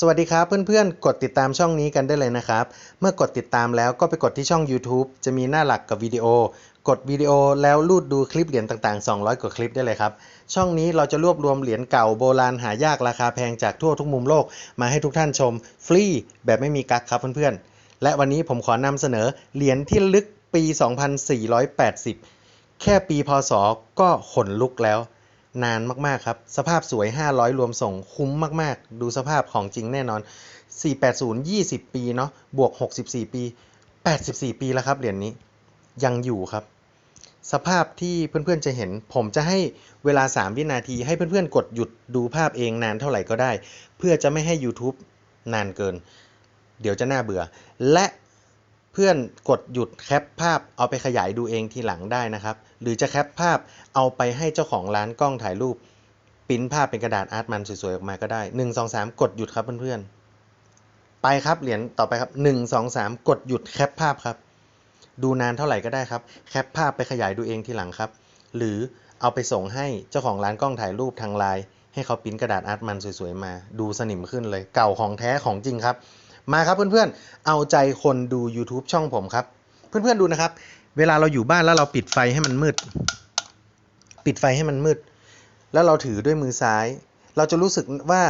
สวัสดีครับเพื่อนๆ กดติดตามช่องนี้กันได้เลยนะครับ เมื่อกดติดตามแล้วก็ไปกดที่ช่อง YouTube จะมีหน้าหลักกับวิดีโอ กดวิดีโอแล้วลูดดูคลิปเหรียญต่างๆ 200 กว่าคลิปได้เลยครับ ช่องนี้เราจะรวบรวมเหรียญเก่าโบราณหายากราคาแพงจากทั่วทุกมุมโลก มาให้ทุกท่านชม ฟรีแบบไม่มีกักครับเพื่อนๆ และวันนี้ผมขอนำเสนอเหรียญที่ลึกปี 2480 แค่ปีพศก็ขนลุกแล้ว นานมากๆครับ สภาพสวย 500 รวมส่งคุ้มมากๆ ดูสภาพของจริงแน่นอน 480 20 ปีเนาะบวก 64 ปี 84 ปีแล้วครับเหรียญนี้ยังอยู่ครับ สภาพที่เพื่อนๆจะเห็น ผมจะให้เวลา 3 วินาที ให้เพื่อนๆ กดหยุดดูภาพเองนานเท่าไหร่ก็ได้ เพื่อจะไม่ให้ YouTube นานเกิน เดี๋ยวจะน่าเบื่อ และ พื่อนกดหยุดแคปภาพเอาไปขยายดูเองทีหลังได้นะครับ หรือจะแคปภาพเอาไปให้เจ้าของร้านกล้องถ่ายรูปปิ้นภาพเป็นกระดาษอาร์ตมันสวยๆออกมาก็ได้ 1 2 3 กดหยุดครับเพื่อนๆ ไปครับเหรียญต่อไปครับ 1 2 3 กดหยุดแคปภาพครับ ดูนานเท่าไหร่ก็ได้ครับ แคปภาพไปขยายดูเองทีหลังครับ หรือเอาไปส่งให้เจ้าของร้านกล้องถ่ายรูปทางไลน์ให้เขาปิ้นกระดาษอาร์ตมันสวยๆมา ดูสนิมขึ้นเลย เก่าของแท้ของจริงครับ มาครับเพื่อนๆ เอาใจคนดู YouTube ช่องผมครับ เพื่อนๆดูนะครับ เวลาเราอยู่บ้านแล้วเราปิดไฟให้มันมืด ปิดไฟให้มันมืด แล้วเราถือด้วยมือซ้าย เราจะรู้สึกว่า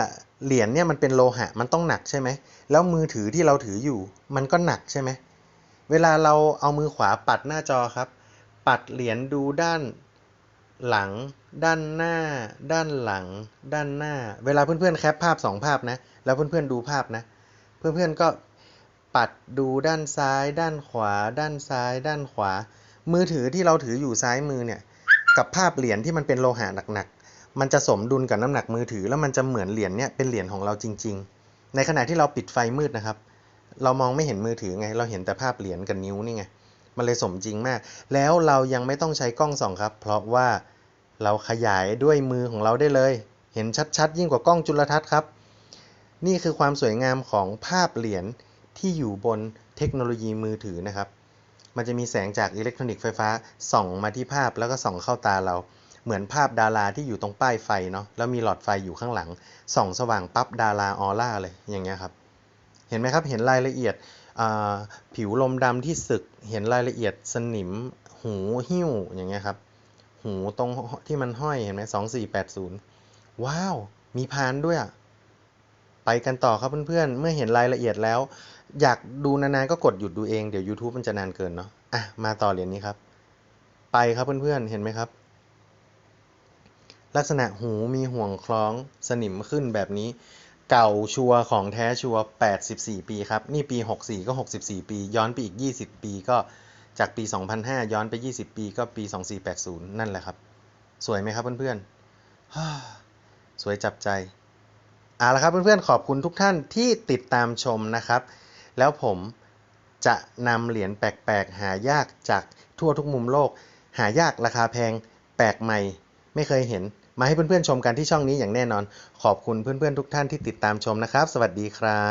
เหรียญเนี่ยมันเป็นโลหะมันต้องหนักใช่ไหม แล้วมือถือที่เราถืออยู่ มันก็หนักใช่ไหม เวลาเราเอามือขวาปัดหน้าจอครับ ปัดเหรียญดูด้านหลัง ด้านหน้า ด้านหลัง ด้านหน้า เวลาเพื่อนๆแคปภาพสองภาพนะ แล้วเพื่อนๆดูภาพนะ เพื่อนๆก็ปัดดูด้านซ้าย ด้านขวา ด้านซ้าย ด้านขวา มือถือที่เราถืออยู่ซ้ายมือเนี่ยกับภาพเหรียญที่มันเป็นโลหะหนักๆ มันจะสมดุลกับน้ำหนักมือถือ แล้วมันจะเหมือนเหรียญเนี่ยเป็นเหรียญของเราจริง ๆ ในขณะที่เราปิดไฟมืดนะครับ เรามองไม่เห็นมือถือไง เราเห็นแต่ภาพเหรียญกับนิ้วนี่ไง มันเลยสมจริงมาก แล้วเรายังไม่ต้องใช้กล้องส่องครับ เพราะว่าเราขยายด้วยมือของเราได้เลย เห็นชัดๆ ยิ่งกว่ากล้องจุลทรรศน์ครับ นี่คือความสวยงามของภาพเหรียญที่อยู่บนเทคโนโลยีมือถือนะครับ มันจะมีแสงจากอิเล็กทรอนิกส์ไฟฟ้าส่องมาที่ภาพแล้วก็ส่องเข้าตาเรา เหมือนภาพดาราที่อยู่ตรงป้ายไฟเนาะ แล้วมีหลอดไฟอยู่ข้างหลัง ส่องสว่างปั๊บดาราออร่าเลย อย่างเงี้ยครับ เห็นไหมครับ เห็นรายละเอียดผิวลมดำที่สึก เห็นรายละเอียดสนิม หูหิ้ว อย่างเงี้ยครับ หูตรงที่มันห้อย เห็นไหมสองสี่แปดศูนย์ว้าว มีพานด้วยอะ ไปกันต่อครับเพื่อนๆ เมื่อเห็นรายละเอียดแล้ว อยากดูนานๆก็กดหยุดดูเองเดี๋ยว YouTube มันจะนานเกินเนาะอะมาต่อเหรียญนี้ครับ ไปครับเพื่อนๆ เห็นไหมครับ ลักษณะหูมีห่วงคล้องสนิมขึ้นแบบนี้ เก่าชัวของแท้ชัว84 ปีครับ นี่ปี 64 ก็ 64 ปี ย้อนไปอีก 20 ปีก็จากปี 2005 ย้อนไป 20 ปีก็ปี 2480 นั่นแหละครับ สวยไหมครับเพื่อนๆสวยจับใจ เอาละครับเพื่อนๆขอบคุณทุกท่านที่ติดตามชมนะครับ แล้วผมจะนำเหรียญแปลกๆ หายากจากทั่วทุกมุมโลก หายากราคาแพง แปลกใหม่ ไม่เคยเห็น มาให้เพื่อนๆชมกันที่ช่องนี้อย่างแน่นอน ขอบคุณเพื่อนๆทุกท่านที่ติดตามชมนะครับ สวัสดีครับ